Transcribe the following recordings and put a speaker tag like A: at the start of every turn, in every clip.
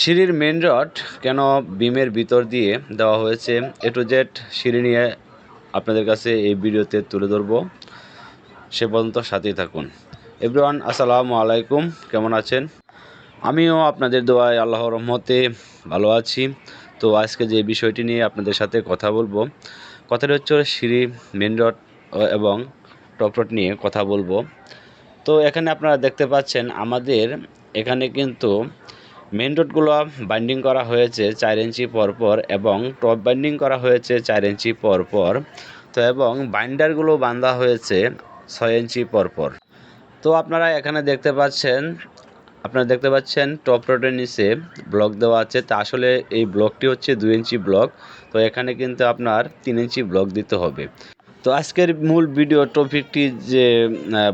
A: সিঁড়ির main rod কেন বিমের ভিতর দিয়ে দেওয়া হয়েছে এ টু জেড সিঁড়ি নিয়ে আপনাদের কাছে এই ভিডিওতে তুলে ধরবো। সে পর্যন্ত সাথেই থাকুন। এভরিওয়ান আসসালামু আলাইকুম। কেমন আছেন? আমিও আপনাদের দোয়ায় আল্লাহ রহমতে ভালো আছি। তো আজকে যে বিষয়টি নিয়ে আপনাদের সাথে কথা বলব, কথাটি হচ্ছে সিঁড়ি মেন রড এবং টপ রড নিয়ে কথা বলব। তো এখানে আপনারা দেখতে পাচ্ছেন, আমাদের এখানে কিন্তু মেন রোডগুলো বাইন্ডিং করা হয়েছে চার ইঞ্চি পরপর এবং টপ বাইন্ডিং করা হয়েছে চার ইঞ্চি পরপর। তো এবং বাইন্ডারগুলো বাঁধা হয়েছে ছয় ইঞ্চি পরপর। তো আপনারা এখানে দেখতে পাচ্ছেন, আপনারা দেখতে পাচ্ছেন টপ রোডের নিচে ব্লক দেওয়া আছে। তা আসলে এই ব্লকটি হচ্ছে দুই ইঞ্চি ব্লক তো এখানে কিন্তু আপনার তিন ইঞ্চি ব্লক দিতে হবে। তো আজকের মূল ভিডিও টপিকটি যে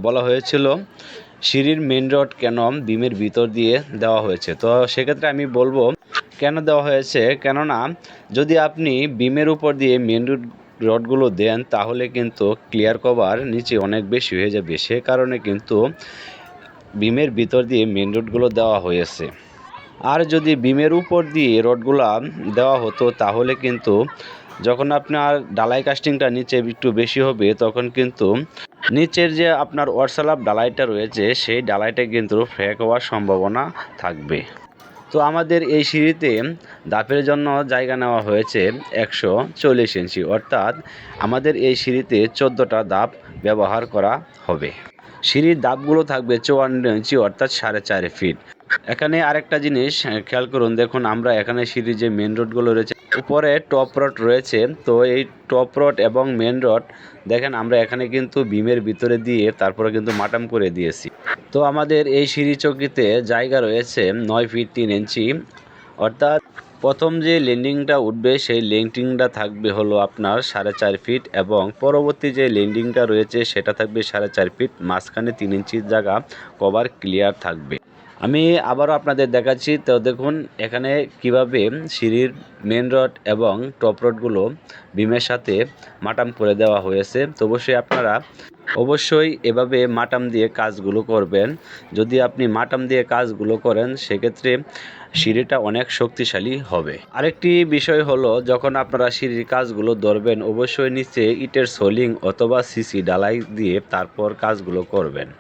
A: বলা হয়েছিল সিঁড়ির মেন রড কেন বিমের ভিতর দিয়ে দেওয়া হয়েছে? তো সেক্ষেত্রে আমি বলব, কেন দেওয়া হয়েছে? কেননা, যদি আপনি বিমের উপর দিয়ে মেন রড রডগুলো দেন, তাহলে কিন্তু ক্লিয়ার কভার নিচে অনেক বেশি হয়ে যাবে। সে কারণে কিন্তু বিমের ভিতর দিয়ে মেন রডগুলো দেওয়া হয়েছে। আর যদি বিমের উপর দিয়ে রডগুলা দেওয়া হতো, তাহলে কিন্তু যখন আপনার ডালাই কাস্টিংটা নিচে একটু বেশি হবে, তখন কিন্তু নিচের যে আপনার ওয়ার্সালাপ ডালাইটা রয়েছে, সেই ডালাইটা কিন্তু ফ্র্যাক হওয়ার সম্ভাবনা থাকবে। তো আমাদের এই সিঁড়িতে দাপের জন্য জায়গা নেওয়া হয়েছে একশো চল্লিশ ইঞ্চি, অর্থাৎ আমাদের এই সিঁড়িতে চোদ্দোটা দাপ ব্যবহার করা হবে। সিঁড়ির দাপগুলো থাকবে চুয়ান্ন ইঞ্চি, অর্থাৎ সাড়ে চার ফিট। এখানে আরেকটা জিনিস খেয়াল করুন, দেখুন আমরা এখানে সিঁড়ির যে মেন রোডগুলো রয়েছে, উপরে টপ রড রয়েছে, তো এই টপ রড এবং মেন রড দেখেন আমরা এখানে কিন্তু বিমের ভিতরে দিয়ে তারপরে কিন্তু মাটাম করে দিয়েছি। তো আমাদের এই সিঁড়ি চৌকিতে জায়গা রয়েছে নয় ফিট তিন ইঞ্চি, অর্থাৎ প্রথম যে ল্যান্ডিংটা উঠবে, সেই ল্যান্ডিংটা থাকবে হলো আপনার সাড়ে চার ফিট এবং পরবর্তী যে ল্যান্ডিংটা রয়েছে, সেটা থাকবে সাড়ে চার ফিট মাঝখানে তিন ইঞ্চির জায়গা কভার ক্লিয়ার থাকবে। আমি আবারও আপনাদের দেখাচ্ছি। তো দেখুন, এখানে কীভাবে সিঁড়ির মেন রড এবং টপ রডগুলো বিমের সাথে মাটাম করে দেওয়া হয়েছে। তো অবশ্যই আপনারা অবশ্যই এভাবে মাটাম দিয়ে কাজগুলো করবেন। যদি আপনি মাটাম দিয়ে কাজগুলো করেন, সেক্ষেত্রে সিঁড়িটা অনেক শক্তিশালী হবে। আরেকটি বিষয় হলো, যখন আপনারা সিঁড়ির কাজগুলো ধরবেন, অবশ্যই নিচে ইটের সোলিং অথবা সিসি ডালাই দিয়ে তারপর কাজগুলো করবেন।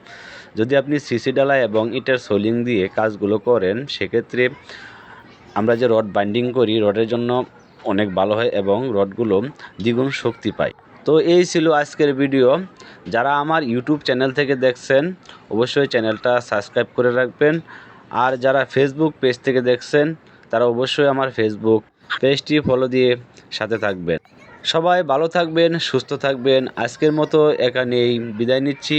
A: যদি আপনি সিসি ডালাই এবং ইটের সোলিং দিয়ে কাজগুলো করেন, সেক্ষেত্রে আমরা যে রড বাইন্ডিং করি, রডের জন্য অনেক ভালো হয় এবং রডগুলো দ্বিগুণ শক্তি পায়। তো এই ছিল আজকের ভিডিও। যারা আমার ইউটিউব চ্যানেল থেকে দেখছেন, অবশ্যই চ্যানেলটা সাবস্ক্রাইব করে রাখবেন। আর যারা ফেসবুক পেজ থেকে দেখছেন, তারা অবশ্যই আমার ফেসবুক পেজটি ফলো দিয়ে সাথে থাকবেন। সবাই ভালো থাকবেন, সুস্থ থাকবেন। আজকের মতো এখানেই বিদায় নিচ্ছি।